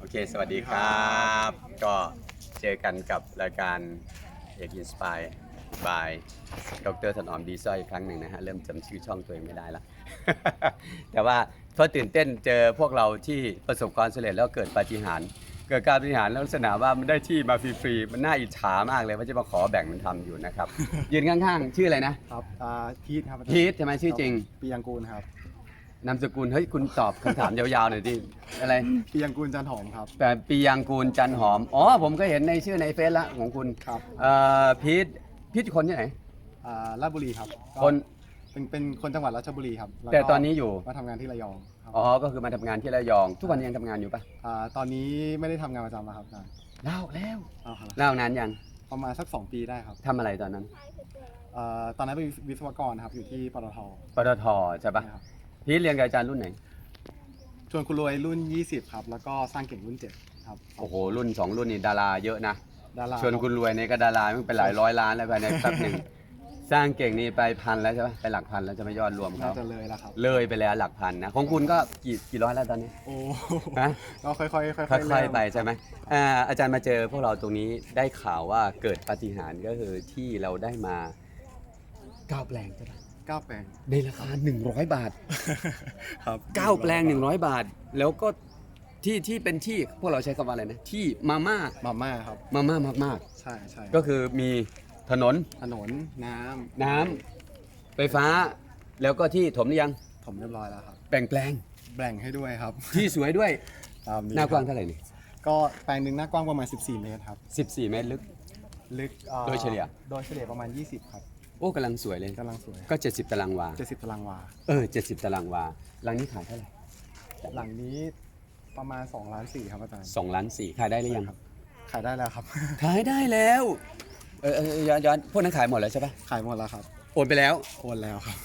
โอเค สวัสดีครับ ก็เจอกันกับรายการเอกอินสปายบายดรถนอมดีซอยอีกครั้งหนึ่งนะฮะ เริ่มจำชื่อช่องตัวเองไม่ได้ละ แต่ว่าเพราะตื่นเต้นเจอพวกเราที่ประสบความสำเร็จแล้วเกิดปาฏิหาริย์เกิดการปาฏิหาริย์แล้วลักษณะว่ามันได้ที่มาฟรีๆ มันน่าอิจฉามากเลยว่าจะมาขอแบ่งมันทำอยู่นะครับ ยืนข้างๆ ชื่ออะไรนะครับอ่าพีทครับอาจารย์พีทใช่ไหมชื่อจริง ปียังกูลครับ นามสกุลเฮ้ยคุณตอบคำถามยาวๆหน่อยดิอะไรปียังกูลจันหอมครับ แต่ปียังกูลจันหอม อ๋อ ผมก็เห็นในชื่อในเฟซละของคุณครับ เอ่อพีทพีทคนที่ไหน อ่าราชบุรีครับก็คน เป็นเป็นคนจังหวัดราชบุรีครับล้วก็แต่ตอนนี้อยู่ มาทำงานที่ระยองครับอ๋อ ก็คือมาทำงานที่ระยอง ทุกวันนี้ยังทำงานอยู่ปะาตอนนี้ไม่ได้ทำงานประจำแล้วครับอาจารย์เล่าแล้วเอาครับเล่านานยังประมาณสัก 2 ปีได้ครับทำอะไรตอนนั้นอ่าตอนนั้นเป็นวิศวกรครับอยู่ที่ปตทปตทใช่ปะนะครับ พีทเรียนกับอาจารย์รุ่นไหน ชวนคุณรวยรุ่น 20 ครับ แล้วก็สร้างเก่งรุ่น 7 ครับโอ้โห รุ่น2รุ่นนี้ดาราเยอะนะ ดาราชวนคุณรวยเนี่ยก็ดารามันเป็นหลายร้อยล้านแล้วภายในแป๊บหนึ่งสร้างเก่งนี่ไปพันแล้วใช่ปะไปหลักพันแล้วจะไม่ยอดรวมน่าเขาจะเลยแล้วครับ เลยไปแล้วหลักพันนะ ของคุณก็กี่กี่ร้อยแล้วตอนนี้ โอ้ฮะก็ค่อยๆค่อยๆค่เริ่อยมๆไปใช่ไหมอ่าอาจารย์มาเจอพวกเราตรงนี้ได้ข่าวว่าเกิดปาฏิหาริย์ก็คือที่เราได้มาเก้าแปลงใช่ปะก้าวแปลง ในราคา 100 บาท ครับเก้าแปลง 100 บาท แล้วก็ที่ที่เป็นที่พวกเราใช้คำว่าอะไรนะ ที่มาม่ามาม่าครับ มาม่ามากใช่ใช่ๆ ก็คือมีถนนถนนน้ำน้ำไฟฟ้า แล้วก็ที่ถมหรือยังผมเรียบร้อยแล้วครับแบ่งแปลงแบ่งให้ด้วยครับที่สวยด้วยตามนี้หน้ากว้างครับเท่าไหร่นี่ก็แปลงหนึ่งหน้ากว้างประมาณ 14 เมตรครับ 14 เมตรลึก ลึกอ่อโดยเฉลี่ย โดยเฉลี่ยประมาณ 20 ครับ โอ้กำลังสวยเลยกำลังสวยก็ 70 ตารางวา 70ตารางวา เออ 70 ตารางวาหลังนี้ขายเท่าไหร่หลังนี้ประมาณ2ล้าน4ครับอาจารย์สองล้านสี่ขายได้หรือยังครับขายได้แล้วครับ ขายได้แล้ว เออเออย้อนย้อนพวกนั้นขายหมดแล้วใช่ปะขายหมดแล้วครับ โอนไปแล้ว โอนแล้วครับ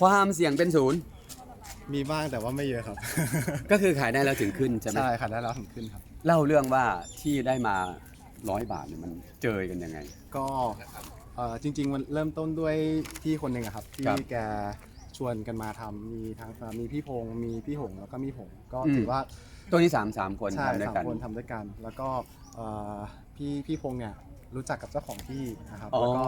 ความเสี่ยงเป็นศูนย์ มีบ้างแต่ว่าไม่เยอะครับ ก็คือขายได้แล้วถึงขึ้นใช่ไหมใช่ขายได้แล้วถึงขึ้นครับ เล่าเรื่องว่าที่ได้มาร้อยบาทเนี่ยมันเจอกันยังไง ก็ เอ่อจริงๆมันเริ่มต้นด้วยพี่คนหนึ่งอะครับที่ครับแกชวนกันมาทำมีทั้งเอ่อมีพี่พงษ์มีพี่หงแล้วก็มีผมก็อืม ถือว่า ตัวนี้สามสามคนใช่ทำด้วยสามกัน คนทำด้วยกัน แล้วก็เอ่อพี่พี่พงษ์เนี่ย รู้จักกับเจ้าของที่นะครับอ๋อแล้วก็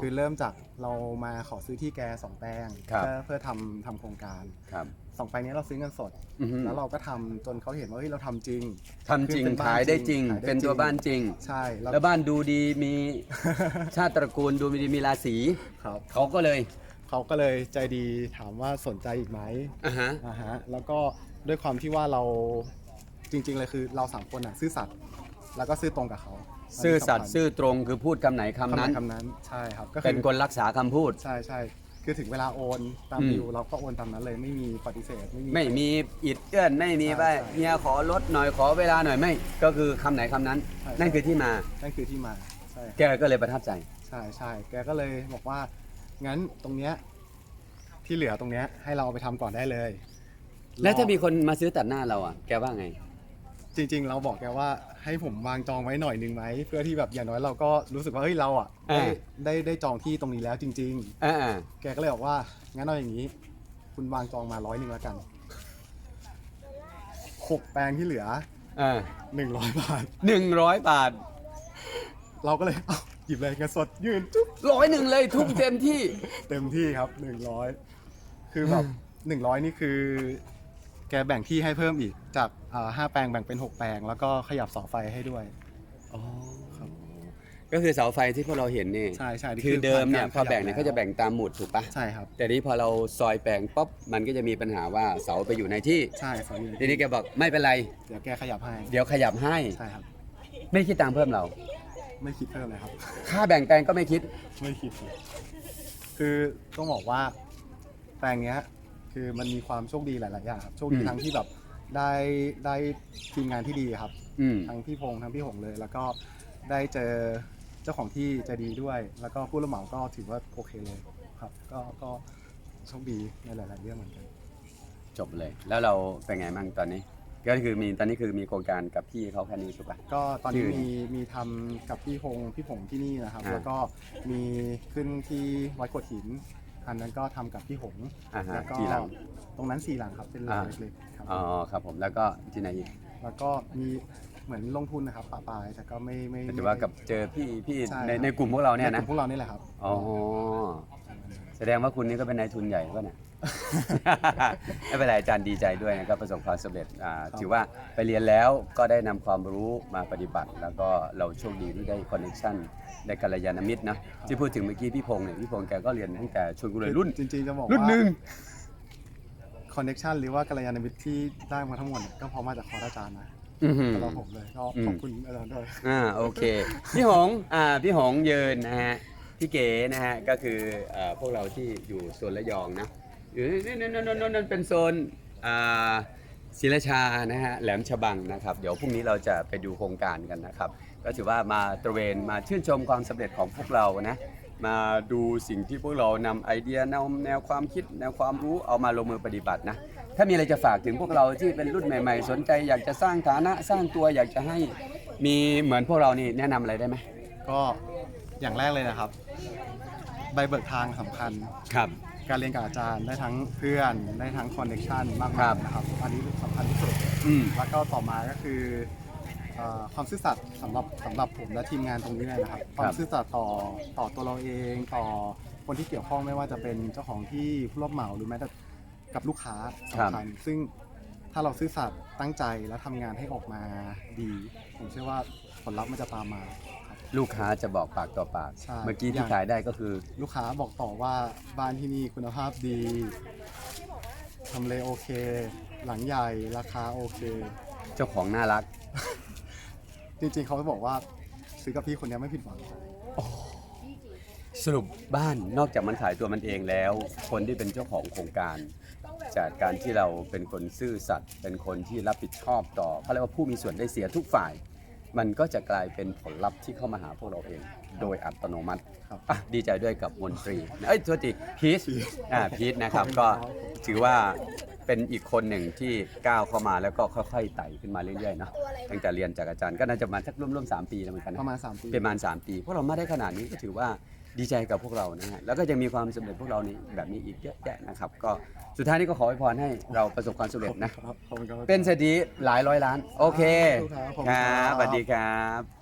คือเริ่มจากเรามาขอซื้อที่แกสองแปลงครับ เพื่อเพื่อทำทำโครงการครับสองแปลงนี้เราซื้อเงินสด อือฮึแล้วเราก็ทำจนเขาเห็นว่าเฮ้ยเราทำจริง ทำจริงคือเป็นบ้านขายได้จริง จริงขายได้เป็นตัวจริง บ้านจริง ใช่แล้วแล้วบ้านดูดีมี ชาติตระกูลดูดีมีราศีครับเขาก็เลยเขาก็เลยใจดีถามว่าสนใจอีกไหม อะฮะ อ่าฮะแล้วก็ด้วยความที่ว่าเราจริงๆเลยคือเราสามคนอะซื่อสัตย์แล้วก็ซื่อตรงกับเขา ซื่อสัตย์นนี้ซื่อตรงคือพูดคำไหนคำสำคัญนั้นคำนั้นใช่ครับก็เป็คืนอคนรักษาคำพูด ใช่ใช่คือถึงเวลาโอนตามอืม ดิวเราก็โอนตามนั้นเลยไม่มีปฏิเสธไม่มี ไม่มีอิดเอื้อนไม่มีว่าใช่ใช่เฮียขอลดหน่อยขอเวลาหน่อยไม่ ก็คือคำไหนคำนั้น ใช่ นั่นคือที่มานั่นคือที่มาใช่แกก็เลยประทับใจ ใช่ใช่แกก็เลยบอกว่างั้นตรงเนี้ยที่เหลือตรงเนี้ยให้เราเอาไปทำก่อนได้เลยแล้วถ้ารอมีคนมาซื้อตัดหน้าเราอะแกว่าไง จริง ๆ เราบอกแกว่าให้ผมวางจองไว้หน่อยหนึ่งไหมเพื่อที่แบบอย่างน้อยเราก็รู้สึกว่าเฮ้ยเราอะได้อ่า ได้ได้จองที่ตรงนี้แล้วจริง อ่าๆ แกก็เลยบอกว่างั้นเอาอย่างนี้ คุณวางจองมาร้อยหนึ่งแล้วกันหกแปลงที่เหลืออ่าหนึ่งร้อยบาท หนึ่งร้อยบาทเราก็เลยเอ้าหยิบเลยเงินสดยืนจุ๊บร้อยหนึ่งเลยทุ่มเต็มที่ เต็มที่ครับหนึ่งร้อยคือแบบหนึ่งร้อยนี่คือ แกแบ่งที่ให้เพิ่มอีก จากอ่าห้าแปลงแบ่งเป็นหกแปลง แล้วก็ขยับเสาไฟให้ด้วย อ๋อครับ ก็คือเสาไฟที่พวกเราเห็นนี่ใช่ใช่นี่คือเดิมเนี่ยพผ่อนการแบ่งเนี่ยขยัเขาจะแบ่งตามหมุดถูกปะใช่ครับ แต่นี้พอเราซอยแปลงป๊บมันก็จะมีปัญหาว่าเสาไปอยู่ในที่ ใช่สองทีนี้แกบอกไม่เป็นไร เดี๋ยวแกขยับให้เดี๋ยวขยับให้ ใช่ครับ ไม่คิดตังค์เพิ่มเรา ไม่คิดเพิ่มเลยครับ ค่าแบ่งแปลงก็ไม่คิด ไม่คิดครับคือต้องบอกว่าแปลงเนี้ย คือมันมีความโชคดีหลาย ๆ อย่างครับ โชคดีอืมทั้งที่แบบ ได้ได้ทีมงานที่ดีครับ อืม ทั้งพี่พงษ์ทั้งพี่หงเลย แล้วก็ได้เจอเจ้าของที่ใจดีด้วย แล้วก็ผู้รับเหมาก็ถือว่าโอเคเลยครับ ก็ก็โชคดีในหลาย ๆ เรื่องเหมือนกัน จบเลย แล้วเราเป็นไงบ้างตอนนี้ ก็คือมีตอนนี้คือมีโครงการกับพี่เขาแค่นี้ถูกปะก็ตอนนี้ชื่อมีมีทำกับพี่พงษ์พี่ผงที่นี่นะครับ อ่า แล้วก็มีขึ้นที่วัดกดหิน อันนั้นก็ทำกับพี่หง อ่าฮะแล้วก็กี่หลัง ตรงนั้นสี่หลังครับเป็นหลังอ่าเล็กๆครับอ๋อครับผมแล้วก็ที่ไหนอีกแล้วก็มีเหมือนลงทุนนะครับปะปายแต่ก็ไม่ไม่แต่ว่ากับเจอพี่พี่ใช่ในครับในกลุ่มพวกเราเนี่ยใกนะลุ่มพวกเรานี่แหละครับ อ๋อแสดงว่าคุณนี่ก็เป็นนายทุนใหญ่ป่ะเนี่ย ไม่เป็นไรอาจารย์ดีใจด้วยนะครับประสบความสำเร็จอ่าถือว่าไปเรียนแล้วก็ได้นำความรู้มาปฏิบัติ แล้วก็เราโชคดีที่ได้คอนเนคชั่นได้กัลยาณมิตรนะที่พูดถึงเมื่อกี้พี่พงษ์เนี่ยพี่พงษ์แกก็เรียนตั้งแต่ชวนกุเลยรุ่น จริงๆจะบอกรุ่นว่าหนึ่ง คอนเน็ชันหรือว่ากัลยาณมิตรที่ได้มาทั้งหมดเนี่ยก็เพราะมาจากคอร์สอาจารย์นะอื้อหือสำหรับผมเลยก็อืมขอบคุณอาจารย์ด้วย อ่าโอเค พี่หงอ่าพี่หงเยินนะฮะพี่เก๋นะฮะก็คือเอ่อพวกเราที่อยู่โซนระยองนะอยู่นั่นนั่นนั่นนั่นเป็นโซนอ่าศิลาชานะฮะแหลมฉบังนะครับ เดี๋ยวพรุ่งนี้เราจะไปดูโครงการกันนะครับ ก็ถือว่ามาตระเวนมาชื่นชมความสำเร็จของพวกเรานะ มาดูสิ่งที่พวกเรานำไอเดียแนวแนวความคิดแนวความรู้เอามาลงมือปฏิบัตินะ ถ้ามีอะไรจะฝากถึงพวกเราที่เป็นรุ่นใหม่ ๆ สนใจอยากจะสร้างฐานะสร้างตัวอยากจะให้มีเหมือนพวกเรานี่แนะนำอะไรได้ไหมก็อย่างแรกเลยนะครับ ใบเบิกทางสำคัญ ครับ การเรียนกับอาจารย์ได้ทั้งเพื่อนได้ทั้งคอนเนคชันมากครัมายบนะครับ อันนี้สำคัญที่สุด อืม แล้วก็ต่อมาก็คือเอ่อ ความซื่อสัตย์สำหรับสำหรับผมและทีมงานตรงนี้เลยนะครับ ความซื่อสัตย์ต่อต่อตัวเราเองต่อคนที่เกี่ยวข้องไม่ว่าจะเป็นเจ้าของที่ผู้รับเหมาหรือแม้แต่กับลูกค้าสำคัญซึ่งถ้าเราซื่อสัตย์ตั้งใจและทำงานให้ออกมาดี ผมเชื่อว่าผลลัพธ์มันจะตามมาครับ ลูกค้าจะบอกปากต่อปาก ใช่ เมื่อกี้อที่ย่างขายได้ก็คือ ลูกค้าบอกต่อว่าบ้านที่นี่คุณภาพดีทำเลโอเค หลังใหญ่ราคาโอเค เจ้าของน่ารัก จริงๆเขาบอกว่าซื้อกับพี่คนนี้ไม่ผิดหวังสรุปบ้านนอกจากมันขายตัวมันเองแล้ว คนที่เป็นเจ้าของโครงการ จากการที่เราเป็นคนซื่อสัตย์เป็นคนที่รับผิดชอบต่อเขาเรียกว่าผู้มีส่วนได้เสียทุกฝ่าย มันก็จะกลายเป็นผลลัพธ์ที่เข้ามาหาพวกเราเอง โดยอัตโนมัติครับอะดีใจด้วยกับมนตรีเอ้ยโทษทีพีชอ่าพีชนะครับขอบคุณก็ครับถือว่า เป็นอีกคนหนึ่งที่ก้าวเข้ามาแล้วก็ค่อยๆไต่ขึ้นมาเรื่อยๆเนาะตั้งแต่เรียนจากอาจารย์ก็น่าจะมาสักร่วมๆสามปีแล้วเหมือนกันนะประมาณ3ปีเป็นประมาณ3ปีพวกเรามาได้ขนาดนี้ก็ถือว่าดีใจกับพวกเรานะฮะแล้วก็จะมีความสำเร็จพวกเราในแบบนี้อีกเยอะแยะนะครับ ก็สุดท้ายนี้ก็ขออวยพรให้เราประสบความสำเร็จนะครับขอบคุณครับ เป็นเศรษฐีหลายร้อยล้าน โอเคขอบคุณครับครับ สวัสดีครับ